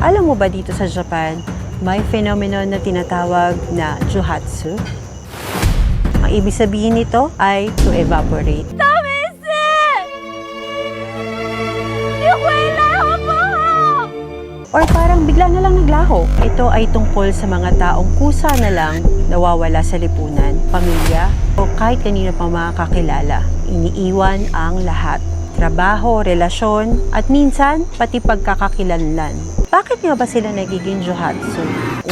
Alam mo ba dito sa Japan, may phenomenon na tinatawag na Juhatsu? Ang ibig sabihin nito ay to evaporate. Or parang bigla na lang naglaho. Ito ay tungkol sa mga taong kusa na lang nawawala sa lipunan, pamilya, o kahit kanino pa makakilala. Iniiwan ang lahat. Trabaho, relasyon, at minsan pati pagkakakilanlan. Bakit nga ba sila nagiging juhatsu?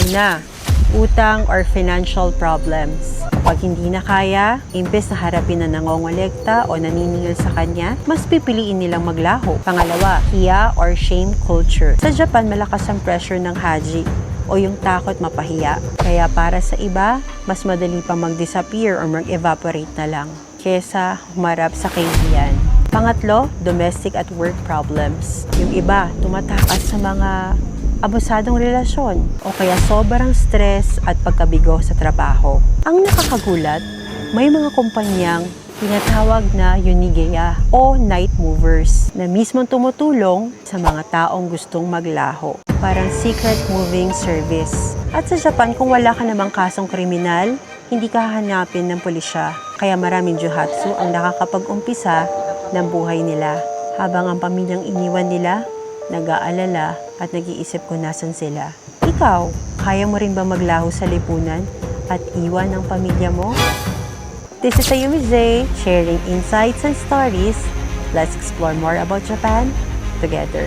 Una, utang or financial problems. Kapag hindi na kaya, imbes na harapin na nangongolekta o naniningil sa kanya, mas pipiliin nilang maglaho. Pangalawa, hiya or shame culture. Sa Japan, malakas ang pressure ng haji o yung takot mapahiya. Kaya para sa iba, mas madali pa mag-disappear or mag-evaporate na lang kesa humarap sa kahihiyan. Pangatlo, domestic at work problems. Yung iba, tumatakas sa mga abusadong relasyon o kaya sobrang stress at pagkabigo sa trabaho. Ang nakakagulat, may mga kumpanyang tinatawag na Yonigeya o night movers na mismong tumutulong sa mga taong gustong maglaho. Parang secret moving service. At sa Japan, kung wala ka namang kasong kriminal, hindi ka hahanapin ng pulisya. Kaya maraming juhatsu ang nakakapag-umpisa ng buhay nila. Habang ang pamilyang iniwan nila, nag-aalala at nag-iisip kung nasan sila. Ikaw, kaya mo rin ba maglaho sa lipunan at iwan ang pamilya mo? This is Ayumi J, sharing insights and stories. Let's explore more about Japan together.